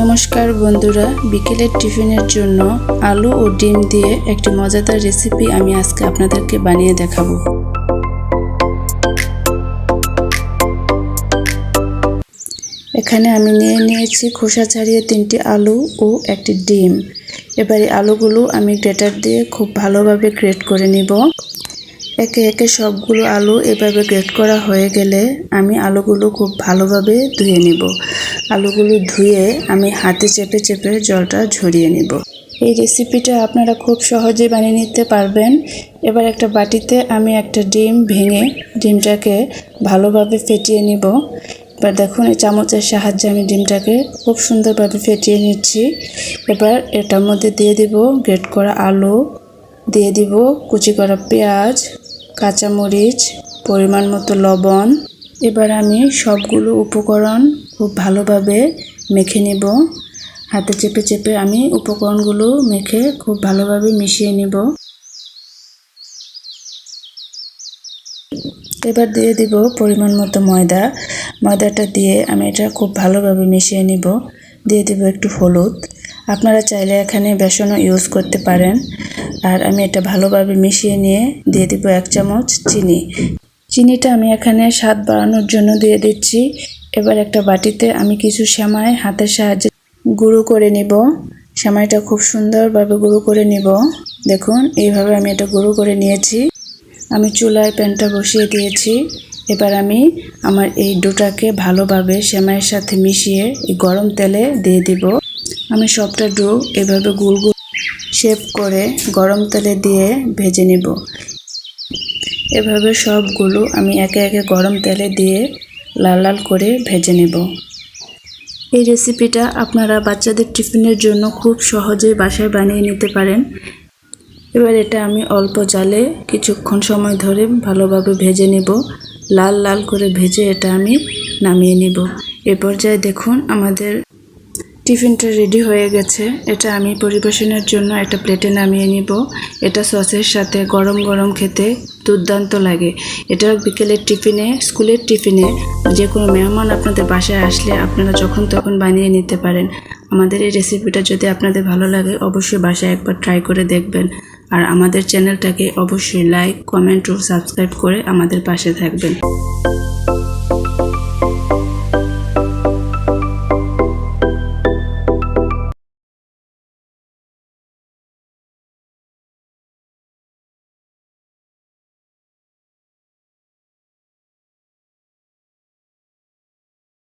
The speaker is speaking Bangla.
নমস্কার বন্ধুরা, বিকেলের টিফিনের জন্য আলু ও ডিম দিয়ে একটি মজাদার রেসিপি আমি আজকে আপনাদেরকে বানিয়ে দেখাবো। এখানে আমি নিয়ে নিয়েছি খোসা ছাড়িয়ে তিনটি আলু ও একটি ডিম। এবারে আলুগুলো আমি গ্রেটার দিয়ে খুব ভালোভাবে গ্রেট করে নিব। একে একে সবগুলো আলু এভাবে গ্রেট করা হয়ে গেলে আমি আলুগুলো খুব ভালোভাবে ধুয়ে নিব। আলুগুলো ধুয়ে আমি হাতে চেপে চেপে জলটা ঝরিয়ে নিব। এই রেসিপিটা আপনারা খুব সহজে বানিয়ে নিতে পারবেন। এবার একটা বাটিতে আমি একটা ডিম ভেঙে ডিমটাকে ভালোভাবে ফেটিয়ে নিব। এবার দেখুন, এই চামচের সাহায্যে আমি ডিমটাকে খুব সুন্দরভাবে ফেটিয়ে নিচ্ছি। এবার এটার মধ্যে দিয়ে দিব গ্রেট করা আলু, দিয়ে দিব কুচি করা পেঁয়াজ কাঁচামরিচ, পরিমাণ মতো লবণ। এবার আমি সবগুলো উপকরণ খুব ভালোভাবে মেখে নেব। হাতে চেপে চেপে আমি উপকরণগুলো মেখে খুব ভালোভাবে মিশিয়ে নেব। এবার দিয়ে দিব পরিমাণ মতো ময়দা। ময়দাটা দিয়ে আমি এটা খুব ভালোভাবে মিশিয়ে নিব। দিয়ে দিব একটু হলুদ। আপনারা চাইলে এখানে বেসনও ইউজ করতে পারেন। আর আমি এটা ভালোভাবে মিশিয়ে নিয়ে দিয়ে দিব এক চামচ চিনি। চিনিটা আমি এখানে স্বাদ বাড়ানোর জন্য দিয়ে দিচ্ছি। এবার একটা বাটিতে আমি কিছু সেমাই হাতের সাহায্যে গুঁড়ো করে নিব। সেমাইটা খুব সুন্দরভাবে গুঁড়ো করে নিব। দেখুন, এইভাবে আমি এটা গুঁড়ো করে নিয়েছি। আমি চুলায় প্যানটা বসিয়ে দিয়েছি। এবার আমি আমার এই ডোটাকে ভালোভাবে সেমাইয়ের সাথে মিশিয়ে গরম তেলে দিয়ে দিব। আমি সবটা ডো এভাবে গুল শেপ করে গরম তেলে দিয়ে ভেজে নেব। এভাবে সবগুলো আমি একে একে গরম তেলে দিয়ে লাল লাল করে ভেজে নেব। এই রেসিপিটা আপনারা বাচ্চাদের টিফিনের জন্য খুব সহজেই বাসায় বানিয়ে নিতে পারেন। এবার এটা আমি অল্প জালে কিছুক্ষণ সময় ধরে ভালোভাবে ভেজে নেব। লাল লাল করে ভেজে এটা আমি নামিয়ে নিব। এ পর্যায়ে দেখুন আমাদের টিফিনটা রেডি হয়ে গেছে। এটা আমি পরিবেশনের জন্য একটা প্লেটে নামিয়ে নিব। এটা সসের সাথে গরম গরম খেতে দুর্দান্ত লাগে। এটা বিকেলের টিফিনে, স্কুলের টিফিনে যে কোনো মেহমান আপনাদের বাসায় আসলে আপনারা যখন তখন বানিয়ে নিতে পারেন। আমাদের এই রেসিপিটা যদি আপনাদের ভালো লাগে, অবশ্যই বাসায় একবার ট্রাই করে দেখবেন। আর আমাদের চ্যানেলটাকে অবশ্যই লাইক কমেন্ট ও সাবস্ক্রাইব করে আমাদের পাশে থাকবেন।